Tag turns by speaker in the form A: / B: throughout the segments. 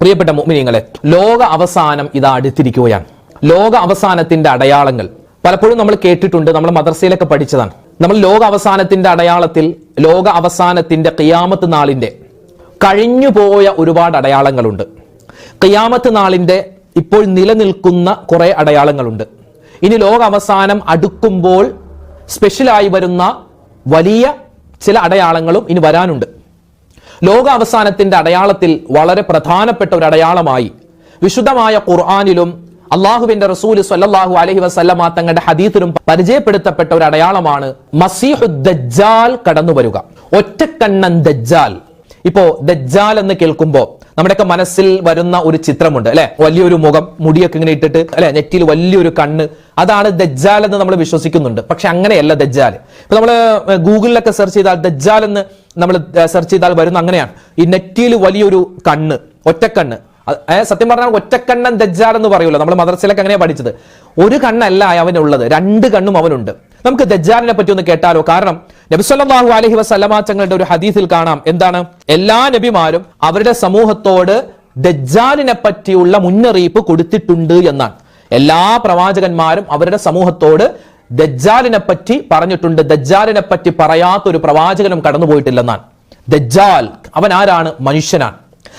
A: പ്രിയപ്പെട്ട മുഅ്മിനീങ്ങളെ ലോക അവസാനം ഇതാ അടുത്തിരിക്കുകയാണ്. ലോക അവസാനത്തിന്റെ അടയാളങ്ങൾ. പലപ്പോഴും നമ്മൾ കേട്ടിട്ടുണ്ട് നമ്മൾ മദർസയിലൊക്കെ പഠിച്ചതാണ്. നമ്മൾ ലോക അവസാനത്തിന്റെ അടയാളത്തിൽ ലോക അവസാനത്തിന്റെ കിയാമത്ത് നാളിന്റെ കഴിഞ്ഞുപോയ ഒരുപാട് അടയാളങ്ങളുണ്ട്. കിയാമത്ത് നാളിന്റെ ഇപ്പോൾ നിലനിൽക്കുന്ന കുറെ അടയാളങ്ങളുണ്ട്. ഇനി ലോക അവസാനം അടുക്കുമ്പോൾ സ്പെഷ്യലായി വരുന്ന വലിയ ചില അടയാളങ്ങളും ഇനി വരാനുണ്ട്. ലോക അവസാനത്തിന്റെ അടയാളത്തിൽ വളരെ പ്രധാനപ്പെട്ട ഒരു അടയാളമായി വിശുദ്ധമായ ഖുർആാനിലും അള്ളാഹുവിന്റെ റസൂൽ സല്ലാഹു അലഹി വസല്ലമ തങ്ങളുടെ ഹദീത്തിലും പരിചയപ്പെടുത്തപ്പെട്ട ഒരു അടയാളമാണ് മസീഹു ദജ്ജാൽ കടന്നു വരിക. ഒറ്റക്കണ്ണൻ ദജ്ജാൽ. ഇപ്പോ ദജ്ജാൽ എന്ന് കേൾക്കുമ്പോൾ നമ്മുടെയൊക്കെ മനസ്സിൽ വരുന്ന ഒരു ചിത്രമുണ്ട് അല്ലെ? വലിയൊരു മുഖം മുടിയൊക്കെ ഇങ്ങനെ ഇട്ടിട്ട് അല്ലെ? നെറ്റിയിൽ വലിയൊരു കണ്ണ്. അതാണ് ദജ്ജാൽ എന്ന് നമ്മൾ വിശ്വസിക്കുന്നുണ്ട്. പക്ഷെ അങ്ങനെയല്ല ദജ്ജാൽ. ഇപ്പൊ നമ്മൾ ഗൂഗിളിലൊക്കെ സെർച്ച് ചെയ്താൽ ദജ്ജാൽ എന്ന് നമ്മൾ സെർച്ച് ചെയ്താൽ വരുന്ന അങ്ങനെയാണ്. ഈ നെറ്റിയിൽ വലിയൊരു കണ്ണ് ഒറ്റക്കണ്ണ്. സത്യം പറഞ്ഞാൽ ഒറ്റക്കണ്ണൻ ദജ്ജാൽ എന്ന് പറയുമല്ലോ. നമ്മൾ മദ്രസയിലൊക്കെ അങ്ങനെയാ പഠിച്ചത്. ഒരു കണ്ണല്ല അവനുള്ളത് രണ്ട് കണ്ണും അവനുണ്ട്. നമുക്ക് ദജ്ജാലിനെ പറ്റി ഒന്ന് കേട്ടാലോ? കാരണം നബിസ്വല്ലാഹു അലഹി വസല്ലമ തങ്ങളുടെ ഒരു ഹദീസിൽ കാണാം. എന്താണ്? എല്ലാ നബിമാരും അവരുടെ സമൂഹത്തോട് ദജ്ജാലിനെ പറ്റിയുള്ള മുന്നറിയിപ്പ് കൊടുത്തിട്ടുണ്ട് എന്നാണ്. എല്ലാ പ്രവാചകന്മാരും അവരുടെ സമൂഹത്തോട് ദജ്ജാലിനെ പറ്റി പറഞ്ഞിട്ടുണ്ട്. ദജ്ജാലിനെ പറ്റി പറയാത്ത ഒരു പ്രവാചകനും കടന്നുപോയിട്ടില്ലെന്നാണ്. ദജ്ജാൽ അവൻ ആരാണ്? മനുഷ്യനാണ്.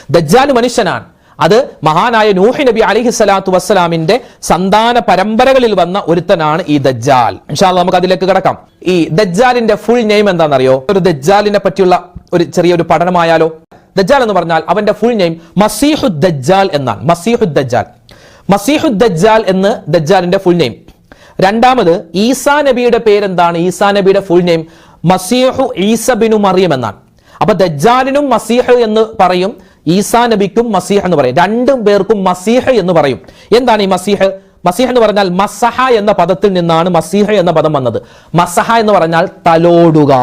A: ദജ്ജാൽ മനുഷ്യനാണ്. അത് മഹാനായ നൂഹി നബി അലിഹി സ്വലാത്തു വസ്സലാമിന്റെ സന്താന പരമ്പരകളിൽ വന്ന ഒരുത്തനാണ് ഈ ദജ്ജാൽ. ഇൻഷാല്ല നമുക്ക് അതിലേക്ക് കിടക്കാം. ഈ ദജ്ജാലിന്റെ ഫുൾ നെയിം എന്താണെന്നറിയോ? ഒരു ദജ്ജാലിനെ പറ്റിയുള്ള ഒരു ചെറിയൊരു പഠനമായാലോ? ദജ്ജാൽ എന്ന് പറഞ്ഞാൽ അവന്റെ ഫുൾ നെയിം മസീഹു ദജ്ജാൽ എന്നാണ്. മസീഹു ദജ്ജാൽ. മസീഹു ദജ്ജാൽ എന്ന് ദജ്ജാലിന്റെ ഫുൾ നെയിം രണ്ടാമത് ഈസാ നബിയുടെ പേരെന്താണ്? ഈസാ നബിയുടെ ഫുൾ നെയിം മസീഹു ഈസബിനു മറിയം എന്നാണ്. അപ്പൊ ദജ്ജാലിനും മസീഹ് എന്ന് പറയും ഈസാ നബിക്കും മസീഹ് എന്ന് പറയും. രണ്ടും പേർക്കും മസീഹ് എന്ന് പറയും. എന്താണ് ഈ മസീഹ്? മസീഹ് എന്ന് പറഞ്ഞാൽ മസഹ എന്ന പദത്തിൽ നിന്നാണ് മസീഹ എന്ന പദം വന്നത്. മസഹ എന്ന് പറഞ്ഞാൽ തലോടുക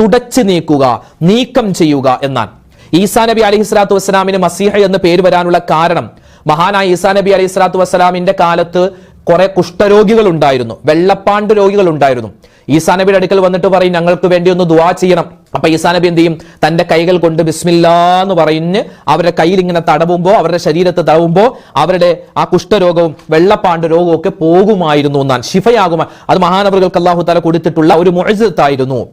A: തുടച്ചു നീക്കുക നീക്കം ചെയ്യുക എന്നാണ്. ഈസാ നബി അലി സ്വലാത്തു വസ്സലാമിന് മസീഹ എന്ന് പേര് വരാനുള്ള കാരണം മഹാനായ ഈസാ നബി അലൈഹി സ്വലാത്തു വസ്സലാമിന്റെ കാലത്ത് കുറെ കുഷ്ഠരോഗികൾ ഉണ്ടായിരുന്നു വെള്ളപ്പാണ്ട് രോഗികൾ ഉണ്ടായിരുന്നു ഈസാ നബിയുടെ അടുക്കൽ വന്നിട്ട് പറയും ഞങ്ങൾക്ക് വേണ്ടി ഒന്ന് ദുവാ ചെയ്യണം. അപ്പൊ ഈസാ നബി എന്ത് ചെയ്യും? തന്റെ കൈകൾ കൊണ്ട് ബിസ്മില്ല എന്ന് പറഞ്ഞ് അവരുടെ കയ്യിൽ ഇങ്ങനെ തടവുമ്പോ അവരുടെ ശരീരത്ത് തടവുമ്പോ അവരുടെ ആ കുഷ്ഠരോഗവും വെള്ളപ്പാണ്ട് രോഗവും ഒക്കെ പോകുമായിരുന്നു എന്നാണ്. ശിഫയാകുമാ. അത് മഹാനവറുകൾക്ക് അള്ളാഹു തല കൊടുത്തിട്ടുള്ള ഒരു മുഴത്തായിരുന്നു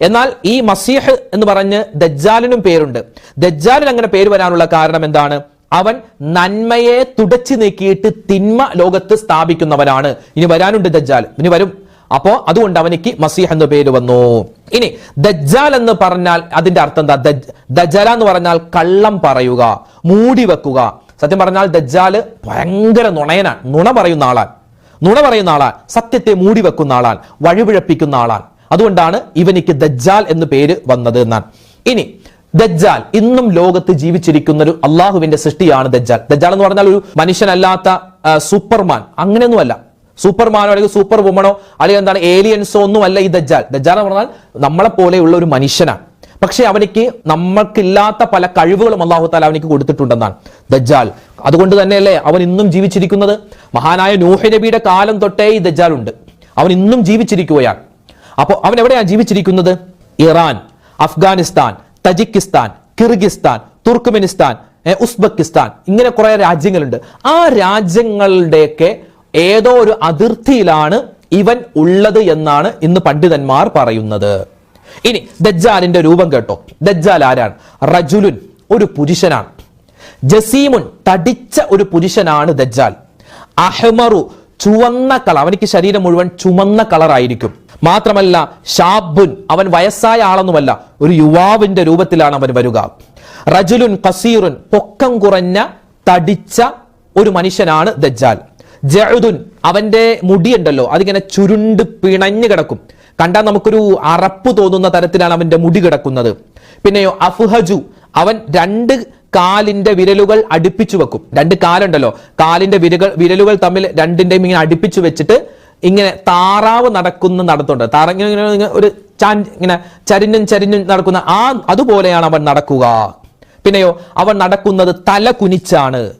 A: എന്നാൽ ഈ മസീഹ് എന്ന് പറഞ്ഞ് ദജ്ജാലിനും പേരുണ്ട്. ദജ്ജാലിന് അങ്ങനെ പേര് വരാനുള്ള കാരണം എന്താണ്? അവൻ നന്മയെ തുടച്ചു നീക്കിയിട്ട് തിന്മ ലോകത്ത് സ്ഥാപിക്കുന്നവനാണ്. ഇനി വരാനുണ്ട് ദജ്ജാൽ. ഇനി വരും. അപ്പോ അതുകൊണ്ട് അവനിക്ക് മസീഹ് എന്ന പേര് വന്നു. ഇനി ദജ്ജാൽ എന്ന് പറഞ്ഞാൽ അതിന്റെ അർത്ഥം എന്താ? ദജ്ജാല എന്ന് പറഞ്ഞാൽ കള്ളം പറയുക മൂടി വെക്കുക. സത്യം പറഞ്ഞാൽ ദജ്ജാൽ ഭയങ്കര നുണയനാണ് നുണ പറയുന്ന ആളാണ് നുണ പറയുന്ന ആളാണ് സത്യത്തെ മൂടി വെക്കുന്ന ആളാണ് വഴിപിഴപ്പിക്കുന്ന ആളാണ് അതുകൊണ്ടാണ് ഇവനിക്ക് ദജ്ജാൽ എന്ന് പേര് വന്നത് എന്നാണ്. ഇനി ദജ്ജാൽ. ഇന്നും ലോകത്ത് ജീവിച്ചിരിക്കുന്ന ഒരു അള്ളാഹുവിന്റെ സൃഷ്ടിയാണ് ദജ്ജാൽ. ദജ്ജാൽ എന്ന് പറഞ്ഞാൽ ഒരു മനുഷ്യനല്ലാത്ത സൂപ്പർമാൻ. അങ്ങനെയൊന്നുമല്ല. സൂപ്പർമാനോ അല്ലെങ്കിൽ സൂപ്പർ വുമണോ അല്ലെങ്കിൽ എന്താണ് ഏലിയൻസോ ഒന്നും അല്ല ഈ ദജ്ജാൽ. ദജ്ജാൽ എന്ന് പറഞ്ഞാൽ നമ്മളെ പോലെയുള്ള ഒരു മനുഷ്യനാണ്. പക്ഷെ അവനിക്ക് നമ്മൾക്കില്ലാത്ത പല കഴിവുകളും അള്ളാഹു താല അവനിക്ക് കൊടുത്തിട്ടുണ്ടെന്നാണ് ദജ്ജാൽ. അതുകൊണ്ട് തന്നെയല്ലേ അവൻ ഇന്നും ജീവിച്ചിരിക്കുന്നത്? മഹാനായ നൂഹ് നബിയുടെ കാലം തൊട്ടേ ഈ ദജ്ജാൽ ഉണ്ട്. അവൻ ഇന്നും ജീവിച്ചിരിക്കുകയാണ്. അപ്പോൾ അവൻ എവിടെയാണ് ജീവിച്ചിരിക്കുന്നത്? Iran Afghanistan Tajikistan Kyrgyzstan Turkmenistan Uzbekistan ഇങ്ങനെ കുറെ രാജ്യങ്ങളുണ്ട്. ആ രാജ്യങ്ങളുടെയൊക്കെ ഏതോ ഒരു അതിർത്തിയിലാണ് ഇവൻ ഉള്ളത് എന്നാണ് ഇന്ന് പണ്ഡിതന്മാർ പറയുന്നത്. ഇനി ദജ്ജാലിന്റെ രൂപം കേട്ടോ. ദജ്ജാൽ ആരാണ്? റജുലുൻ ഒരു പുരുഷനാണ്. ജസീമുൻ തടിച്ച ഒരു പുരുഷനാണ് ദജ്ജാൽ. അഹ്മറു ചുവന്ന കളർ അവനിക്ക് ശരീരം മുഴുവൻ ചുമന്ന കളറായിരിക്കും മാത്രമല്ല ഷാബുൻ അവൻ വയസ്സായ ആളൊന്നുമല്ല ഒരു യുവാവിന്റെ രൂപത്തിലാണ് അവൻ വരിക. റജുലുൻ കസീറുൻ പൊക്കം കുറഞ്ഞ തടിച്ച ഒരു മനുഷ്യനാണ് ദജ്ജാൽ. ജഅദുൻ അവന്റെ മുടിയുണ്ടല്ലോ അതിങ്ങനെ ചുരുണ്ട് പിണഞ്ഞു കിടക്കും. കണ്ടാൽ നമുക്കൊരു അറപ്പ് തോന്നുന്ന തരത്തിലാണ് അവന്റെ മുടി കിടക്കുന്നത്. പിന്നെയോ അഫ്ഹജു അവൻ രണ്ട് കാലിന്റെ വിരലുകൾ അടുപ്പിച്ചു വെക്കും. രണ്ട് കാലുണ്ടല്ലോ. കാലിന്റെ വിരകൾ വിരലുകൾ തമ്മിൽ രണ്ടിന്റെയും ഇങ്ങനെ അടുപ്പിച്ചു വെച്ചിട്ട് ഇങ്ങനെ താറാവ് നടക്കുന്ന നടത്തുണ്ട് താറ ഇങ്ങനെ ഒരു ചാൻ ഇങ്ങനെ ചരിഞ്ഞും ചരിഞ്ഞും നടക്കുന്ന ആ അതുപോലെയാണ് അവൻ നടക്കുക. പിന്നെയോ അവൻ നടക്കുന്നത് തല കുനിച്ചാണ്.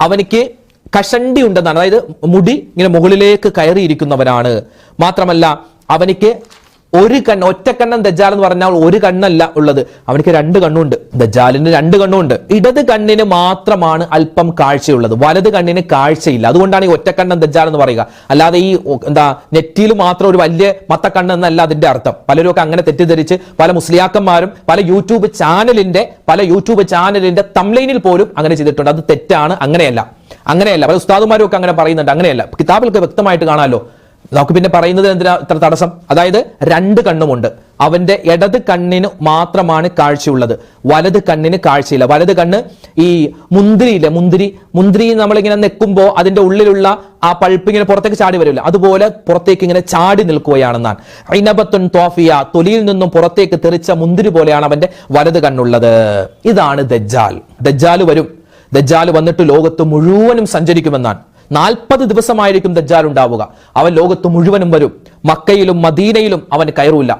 A: അവനിക്ക് കഷണ്ടി ഉണ്ടെന്നാണ്. അതായത് മുടി ഇങ്ങനെ മുകളിലേക്ക് കയറിയിരിക്കുന്നവനാണ്. മാത്രമല്ല അവനിക്ക് ഒരു കണ്ണ് ഒറ്റക്കണ്ണൻ ദജാൽ എന്ന് പറഞ്ഞാൽ ഒരു കണ്ണല്ല ഉള്ളത്. അവനക്ക് രണ്ട് കണ്ണുണ്ട്. ദജാലിന് രണ്ട് കണ്ണുണ്ട്. ഇടത് കണ്ണിന് മാത്രമാണ് അല്പം കാഴ്ചയുള്ളത്. വലത് കണ്ണിന് കാഴ്ചയില്ല. അതുകൊണ്ടാണ് ഈ ഒറ്റക്കണ്ണൻ ദജാൽ എന്ന് പറയുക. അല്ലാതെ ഈ എന്താ നെറ്റിയിൽ മാത്രം ഒരു വലിയ മത്തക്കണ്ണ് എന്നല്ല അതിന്റെ അർത്ഥം. പലരും ഒക്കെ അങ്ങനെ തെറ്റിദ്ധരിച്ച് പല മുസ്ലിയാക്കന്മാരും പല യൂട്യൂബ് ചാനലിന്റെ പല യൂട്യൂബ് ചാനലിന്റെ തംലൈനിൽ പോലും അങ്ങനെ ചെയ്തിട്ടുണ്ട്. അത് തെറ്റാണ്. അങ്ങനെയല്ല. അങ്ങനെയല്ല. പല ഉസ്താദുമാരും ഒക്കെ അങ്ങനെ പറയുന്നുണ്ട്. അങ്ങനെയല്ല. കിതാബിലൊക്കെ വ്യക്തമായിട്ട് കാണാമല്ലോ. നമുക്ക് പിന്നെ പറയുന്നത് എന്തിനാ ഇത്ര തടസ്സം? അതായത് രണ്ട് കണ്ണുമുണ്ട്. അവന്റെ ഇടത് കണ്ണിന് മാത്രമാണ് കാഴ്ചയുള്ളത്. വലത് കണ്ണിന് കാഴ്ചയില്ല. വലത് കണ്ണ് ഈ മുന്തിരിയില്ലേ? മുന്തിരി മുന്തിരി നമ്മളിങ്ങനെ നിൽക്കുമ്പോൾ അതിന്റെ ഉള്ളിലുള്ള ആ പൾപ്പ് ഇങ്ങനെ പുറത്തേക്ക് ചാടി വരില്ല? അതുപോലെ പുറത്തേക്ക് ഇങ്ങനെ ചാടി നിൽക്കുകയാണെന്നാണ്. ഐനബത്തുൻ തോഫിയ തൊലിയിൽ നിന്നും പുറത്തേക്ക് തെറിച്ച മുന്തിരി പോലെയാണ് അവന്റെ വലത് കണ്ണുള്ളത്. ഇതാണ് ദജ്ജാൽ. ദജ്ജാൽ വരും. ദജ്ജാൽ വന്നിട്ട് ലോകത്ത് മുഴുവനും സഞ്ചരിക്കുമെന്നാണ്. നാൽപ്പത് ദിവസമായിരിക്കും ദജ്ജാൽ ഉണ്ടാവുക. അവൻ ലോകത്ത് മുഴുവനും വരും. മക്കയിലും മദീനയിലും അവൻ കയറൂല.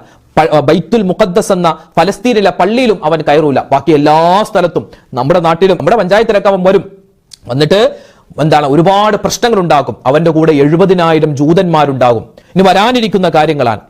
A: ബൈത്തുൽ മുഖദ്ദസ് എന്ന ഫലസ്തീനിലെ പള്ളിയിലും അവൻ കയറൂല. ബാക്കി എല്ലാ സ്ഥലത്തും. നമ്മുടെ നാട്ടിലും നമ്മുടെ പഞ്ചായത്തിലൊക്കെ അവൻ വരും. വന്നിട്ട് എന്താണ് ഒരുപാട് പ്രശ്നങ്ങൾ ഉണ്ടാക്കും അവന്റെ കൂടെ എഴുപതിനായിരം ജൂതന്മാരുണ്ടാകും. ഇനി വരാനിരിക്കുന്ന കാര്യങ്ങളാണ്.